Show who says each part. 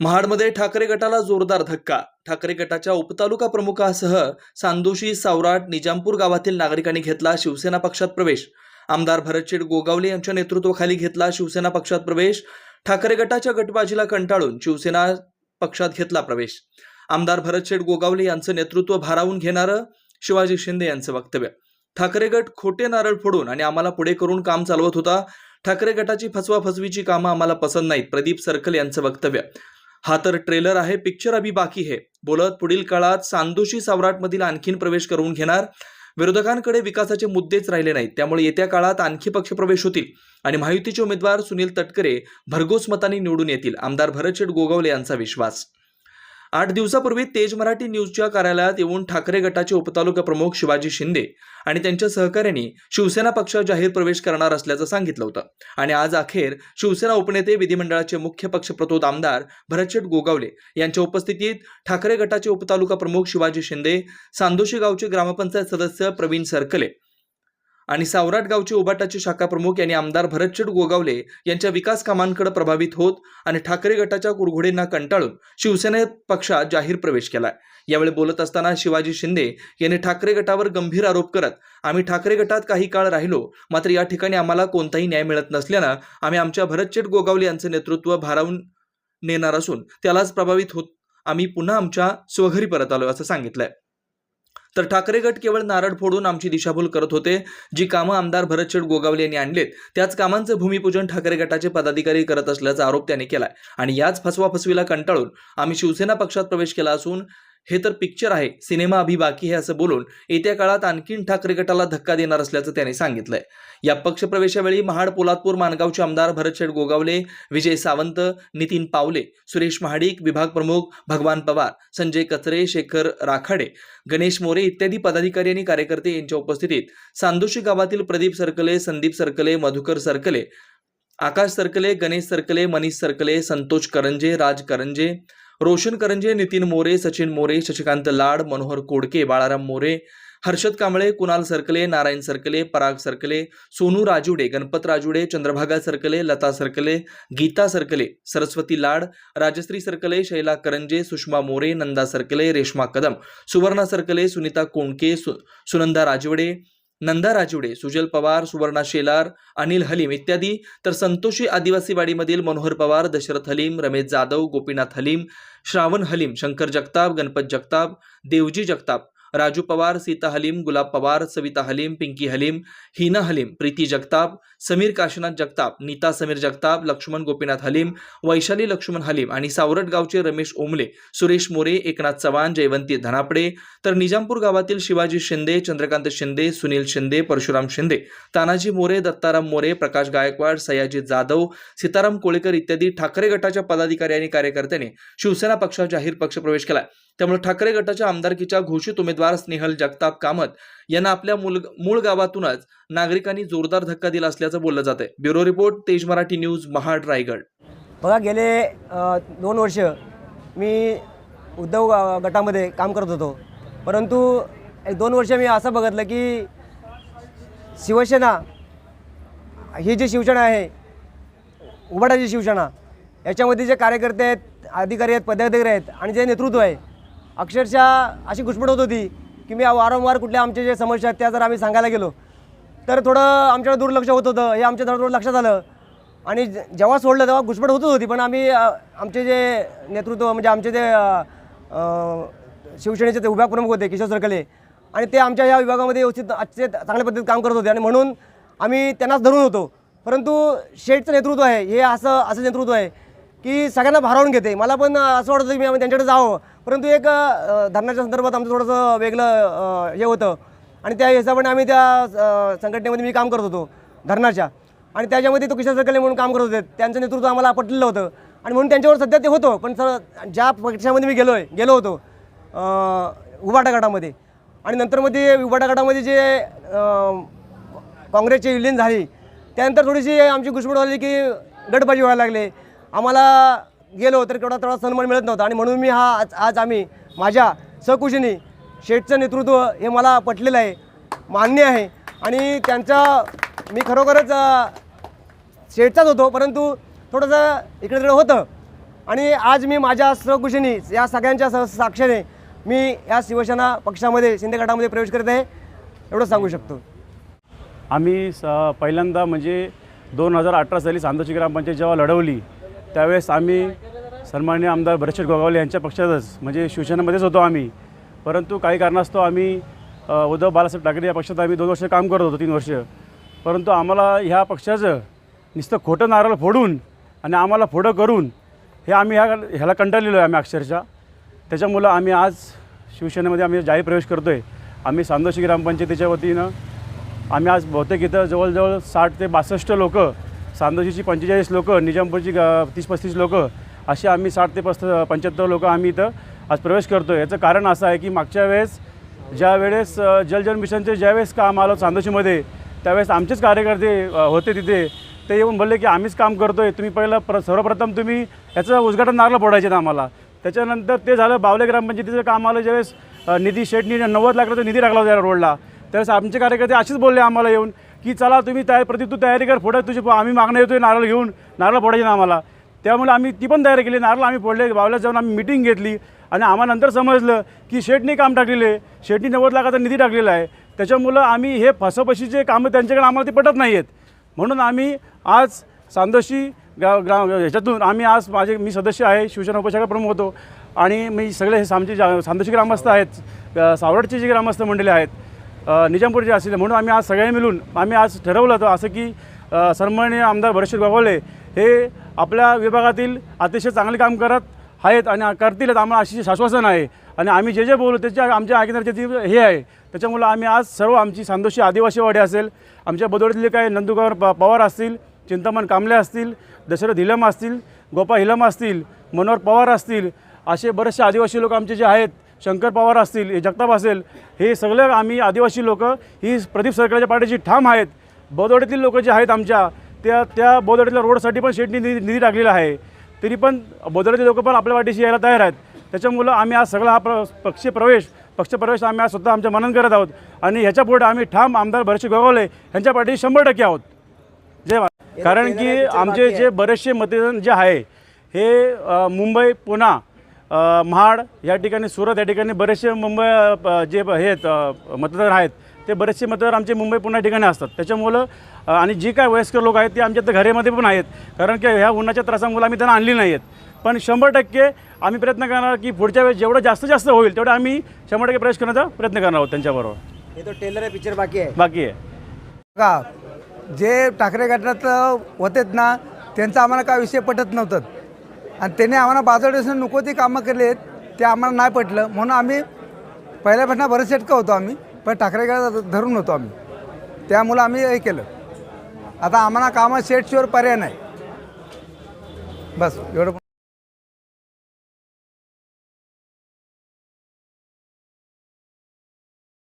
Speaker 1: महाडमध्ये ठाकरे गटाला जोरदार धक्का. ठाकरे गटाच्या उपतालुका प्रमुखासह सांदोशी सावराट निजामपूर गावातील नागरिकांनी घेतला शिवसेना पक्षात प्रवेश. आमदार भरतशेठ गोगावले यांच्या नेतृत्वाखाली घेतला शिवसेना पक्षात प्रवेश. ठाकरे गटाच्या गटबाजीला कंटाळून शिवसेना पक्षात घेतला प्रवेश. आमदार भरतशेठ गोगावले यांचं नेतृत्व भारावून घेणारं शिवाजी शिंदे यांचं वक्तव्य. ठाकरे गट खोटे नारळ फोडून आणि आम्हाला पुढे करून काम चालवत होता. ठाकरे गटाची फसवा फसवीची कामं आम्हाला पसंत नाहीत प्रदीप सर्कल यांचं वक्तव्य. हा तर ट्रेलर आहे पिक्चर अभि बाकी हे. बोलत पुढील काळात सांदोशी सावराटमधील आणखीन प्रवेश करून घेणार. विरोधकांकडे विकासाचे मुद्देच राहिले नाहीत. त्यामुळे येत्या काळात आणखी पक्षप्रवेश होतील. आणि महायुतीचे उमेदवार सुनील तटकरे भरघोस मताने निवडून येतील. आमदार भरतशेठ गोगावले यांचा विश्वास. आठ दिवसापूर्वी तेज मराठी न्यूजच्या कार्यालयात येऊन ठाकरे गटाचे उपतालुका प्रमुख शिवाजी शिंदे आणि त्यांच्या सहकाऱ्यांनी शिवसेना पक्षात जाहीर प्रवेश करणार असल्याचं सांगितलं होतं. आणि आज अखेर शिवसेना उपनेते विधिमंडळाचे मुख्य पक्षप्रतोद आमदार भरतशेठ गोगावले यांच्या उपस्थितीत ठाकरे गटाचे उपतालुका प्रमुख शिवाजी शिंदे सांदोशी गावचे ग्रामपंचायत सदस्य प्रवीण सरकले आणि सावराट गावचे उबाटाचे शाखा प्रमुख यांनी आमदार भरतशेठ गोगावले यांच्या विकास कामांकडे प्रभावित होत आणि ठाकरे गटाच्या कुरघोडींना कंटाळून शिवसेने पक्षात जाहीर प्रवेश केलाय. यावेळी बोलत असताना शिवाजी शिंदे यांनी ठाकरे गटावर गंभीर आरोप करत आम्ही ठाकरे गटात काही काळ राहिलो मात्र या ठिकाणी आम्हाला कोणताही न्याय मिळत नसल्यानं आम्ही आमच्या भरतशेठ गोगावले यांचं नेतृत्व भारावून नेणार असून त्यालाच प्रभावित होत आम्ही पुन्हा आमच्या स्वघरी परत आलो असं सांगितलंय. तर ठाकरे गट केवळ नारळ फोडून आमची दिशाभूल करत होते जी कामं आमदार भरतशेठ गोगावले यांनी आणलेत त्याच कामांचं भूमिपूजन ठाकरे गटाचे पदाधिकारी करत असल्याचा आरोप त्यांनी केलाय. आणि याच फसवा फसवीला कंटाळून आम्ही शिवसेना पक्षात प्रवेश केला असून हे तर पिक्चर आहे. सिनेमा अभि बाकी है असं बोलून येत्या काळात आणखीन ठाकरे गटाला धक्का देणार असल्याचं त्यांनी सांगितलंय. या पक्षप्रवेशावेळी महाड पोलादपूर मानगावचे आमदार भरतशेठ गोगावले विजय सावंत नितीन पावले सुरेश महाडिक विभाग प्रमुख भगवान पवार संजय कचरे शेखर राखाडे गणेश मोरे इत्यादी पदाधिकारी आणि कार्यकर्ते यांच्या उपस्थितीत सांदोशी गावातील प्रदीप सरकले संदीप सरकले मधुकर सरकले आकाश सरकले गणेश सरकले मनीष सरकले संतोष करंजे राज करंजे रोशन करंजे नितीन मोरे सचिन मोरे शशिकांत लाड मनोहर कोडके बाळाराम मोरे हर्षद कांबळे कुणाल सरकले नारायण सरकले पराग सरकले सोनू राजुडे गणपत राजुडे चंद्रभागा सरकले लता सरकले गीता सरकले सरस्वती लाड राजश्री सरकले शैला करंजे सुषमा मोरे नंदा सरकले रेश्मा कदम सुवर्णा सरकले सुनीता कोणके सु सुनंदा राजवडे नंदा राजुडे सुजल पवार सुवर्णा शेलार अनिल हलीम इत्यादी. तर संतोषी आदिवासी वाडीमधील मनोहर पवार दशरथ हलीम रमेश जाधव गोपीनाथ हलीम श्रावण हलीम शंकर जगताप गणपत जगताप देवजी जगताप. राजू पवार सीता हलीम गुलाब पवार सविता हलीम पिंकी हलीम हिना हलीम प्रीती जगताप समीर काशीनाथ जगताप नीता समीर जगताप लक्ष्मण गोपीनाथ हलीम वैशाली लक्ष्मण हलीम आणि सावरट गावचे रमेश ओमले सुरेश मोरे एकनाथ चव्हाण जयवंती धनापडे तर निजामपूर गावातील शिवाजी शिंदे चंद्रकांत शिंदे सुनील शिंदे परशुराम शिंदे तानाजी मोरे दत्ताराम मोरे प्रकाश गायकवाड सयाजी जाधव सीताराम कोळेकर इत्यादी ठाकरे गटाच्या पदाधिकारी आणि कार्यकर्त्यांनी शिवसेना पक्षात जाहीर पक्षप्रवेश केला त्यामुळे ठाकरे गटाच्या आमदारकीच्या घोषित उमेदवार स्नेहल जगताप कामत यांना आपल्या मूळ मूळ गावातूनच नागरिकांनी जोरदार धक्का दिला असल्याचं बोललं जात आहे ब्युरो रिपोर्ट तेज मराठी न्यूज महाड रायगड
Speaker 2: बघा गेले दोन वर्ष मी उद्धव गटामध्ये काम करत होतो. परंतु एक दोन वर्ष मी असं बघितलं की शिवसेना ही जी शिवसेना आहे उभाटाची शिवसेना याच्यामध्ये जे कार्यकर्ते आहेत अधिकारी आहेत पदाधिकारी आहेत आणि जे नेतृत्व आहे अक्षरशः अशी घुसमट होत होती की मी वारंवार कुठल्या आमच्या जे समस्या आहेत त्या जर आम्ही सांगायला गेलो तर थोडं आमच्याकडे दुर्लक्ष होत होतं. हे आमच्या थोडं लक्षात आलं. आणि जेव्हा सोडलं तेव्हा घुसमट होतच होती. पण आम्ही आमचे जे नेतृत्व म्हणजे आमचे जे शिवसेनेचे ते विभाग प्रमुख होते किशोर सरकले. आणि ते आमच्या या विभागामध्ये व्यवस्थित अच्छे चांगल्या पद्धतीत काम करत होते. आणि म्हणून आम्ही त्यांनाच धरून होतो. परंतु शेठचं नेतृत्व आहे हे असं असं नेतृत्व आहे की सगळ्यांना भारावून घेते. मला पण असं वाटतं की मी आम्ही त्यांच्याकडे जावं. परंतु एक धरणाच्या संदर्भात आमचं थोडंसं वेगळं हे होतं. आणि त्या हिशोबाने आम्ही त्या संघटनेमध्ये मी काम करत होतो धरणाच्या. आणि त्याच्यामध्ये तो किशोर सरकले म्हणून काम करत होते. त्यांचं नेतृत्व आम्हाला पटलेलं होतं. आणि म्हणून त्यांच्यावर सध्या ते होतं. पण सर ज्या पक्षामध्ये मी गेलो आहे गेलो होतो अ, उबाटा गटामध्ये. आणि नंतर मध्ये उबाटा गटामध्ये जे काँग्रेसची विलीन झाली त्यानंतर थोडीशी आमची घुसमट झाली की गटबाजी व्हायला लागले. आम्हाला गेलो तर तेवढा तेवढा सन्मान मिळत नव्हता. आणि म्हणून मी हा आज आज आम्ही माझ्या सहकुशीने शेठचं नेतृत्व हे मला पटलेलं आहे मान्य आहे. आणि त्यांचा मी खरोखरच शेठचाच होतो परंतु थोडंसं इकडे तिकडे होतं. आणि आज मी माझ्या सहकुशीनी या सगळ्यांच्या सह साक्षीने मी या शिवसेना पक्षामध्ये शिंदे गटामध्ये प्रवेश करत आहे एवढं सांगू शकतो.
Speaker 3: आम्ही स पहिल्यांदा म्हणजे दोन हजार अठरा साली सांदोची ग्रामपंचायत जेव्हा लढवली त्यावेळेस आम्ही सन्मान्य आमदार भरतशेठ गोगावले यांच्या पक्षातच म्हणजे शिवसेनेमध्येच होतो आम्ही. परंतु काही कारणास्तव आम्ही उद्धव बाळासाहेब ठाकरे या पक्षात आम्ही दोन वर्ष काम करत होतो तीन वर्ष. परंतु आम्हाला ह्या पक्षाचं नुसतं खोटं नारळ फोडून आणि आम्हाला फोडं करून हे आम्ही ह्या ह्याला कंटाळलेलो आहे आम्ही अक्षरशः. त्याच्यामुळं आम्ही आज शिवसेनेमध्ये आम्ही जाहीर प्रवेश करतो आहे आम्ही सांदोशी ग्रामपंचायतीच्या वतीनं आम्ही आज बहुतेक इथं जवळजवळ साठ ते बासष्ट लोकं सांदोशीची पंचेचाळीस लोक निजामपूरची ग- तीस पस्तीस लोक असे आम्ही साठ ते पस्त पंच्याहत्तर लोक आम्ही इथं आज प्रवेश करतो आहे याचं कारण असं आहे की मागच्या वेळेस ज्या वेळेस जलजल मिशनचे ज्यावेळेस काम आलं चांदोशीमध्ये त्यावेळेस आमचेच कार्यकर्ते होते तिथे. ते येऊन बोलले की आम्हीच काम करतो आहे तुम्ही पहिलं प्र सर्वप्रथम तुम्ही याचं उद्घाटन नारलं फोडायचे आम्हाला. त्याच्यानंतर ते झालं बावले ग्रामपंचायतीचं काम आलं. ज्यावेळेस निधी शेटनी नव्वद लाखाचा निधी टाकला होता रोडला. त्यावेळेस आमचे कार्यकर्ते असेच बोलले आम्हाला येऊन की चला तुम्ही तयार प्रति तू तयारी कर फोडा तुझी आम्ही मागणं येतोय नारळ घेऊन नारळ फोडायचे ना आम्हाला. त्यामुळे आम्ही ती पण तयारी केली नारळ आम्ही फोडले बावल्यात जाऊन आम्ही मिटिंग घेतली. आणि आम्हाला नंतर समजलं की शेटने काम टाकलेलं आहे. शेटनी नव्वद लाखाचा निधी टाकलेला आहे. त्याच्यामुळं आम्ही हे फसपशीचे कामं त्यांच्याकडे आम्हाला ते पटत नाही आहेत म्हणून आम्ही आज सांदोशी ग्रा ग्रा ह्याच्यातून आम्ही आज माझे मी सदस्य आहे शिवसेना उपशाखा प्रमुख होतो. आणि मी सगळे हे आमचे जा सांदोशी ग्रामस्थ आहेत सावरडचे जे ग्रामस्थ मंडळी आहेत निजामपूरचे असतील. म्हणून आम्ही आज सगळे मिळून आम्ही आज ठरवलं होतं असं की सन्माननीय आमदार भरशेद गोगावले हे आपल्या विभागातील अतिशय चांगले काम करत आहेत आणि करतील आम्हाला अशी आश्वासन आहे. आणि आम्ही जे जे बोलू त्याच्या आमच्या आगीदारचे ती हे आहे त्याच्यामुळं आम्ही आज सर्व आमची सांदोशी आदिवासीवाडी असेल आमच्या बदोडीतले काही नंदुकावर प पवार असतील चिंतामण कांबळे असतील दशरथ हिलम असतील गोपा हिलम असतील मनोहर पवार असतील असे बरेचसे आदिवासी लोक आमचे जे आहेत शंकर पवार असतील हे जगताप असेल हे सगळे आम्ही आदिवासी लोक ही प्रदीप सरकारच्या पार्टीची ठाम आहेत. बोदवडीतील लोक जे आहेत आमच्या त्या त्या बोदवडीतल्या रोडसाठी पण शेटनी निधी निधी टाकलेला आहे. तरी पण बोदवडीचे लोक पण आपल्या पाठीशी यायला तयार आहेत. त्याच्यामुळं आम्ही आज सगळा हा प्र पक्ष प्रवेश पक्षप्रवेश आम्ही आज स्वतः आमच्या मनन करत आहोत. आणि ह्याच्या पुढे आम्ही ठाम आमदार भरशी गोगावले यांच्या पाठीशी शंभर टक्के आहोत. जय कारण की आमचे जे बरेचसे मतदान जे आहे हे मुंबई पुणा महाड या ठिकाणी सुरत या ठिकाणी बरेचसे मुंबई जे हे आहेत मतदार आहेत ते बरेचसे मतदार आमचे मुंबई पुणे ठिकाणी असतात. त्याच्यामुळं आणि जी काय वयस्कर लोक आहेत ते आमच्या इथं घरेमध्ये पण आहेत. कारण की ह्या उन्हाच्या त्रासामुळे आम्ही त्यांना आणली नाही आहेत पण शंभर टक्के आम्ही प्रयत्न करणार की पुढच्या वेळेस जेवढं जास्तीत जास्त होईल तेवढं आम्ही शंभर टक्के प्रवेश करण्याचा प्रयत्न करणार आहोत त्यांच्याबरोबर.
Speaker 2: हे तो टेलर आहे पिक्चर बाकी आहे.
Speaker 3: बाकी आहे.
Speaker 4: का जे ठाकरे गटात होतेत ना त्यांचं आम्हाला काय विषय पटत नव्हतं. आणि त्याने आम्हाला बाजूपासून नको ती कामं केली आहेत ते आम्हाला नाही पटलं. म्हणून आम्ही पहिल्यापासून बरेच शेटका होतो आम्ही पण ठाकरेकडे धरून होतो आम्ही. त्यामुळं आम्ही हे केलं. आता आम्हाला कामं सेटशिवर पर्याय नाही. बस एवढं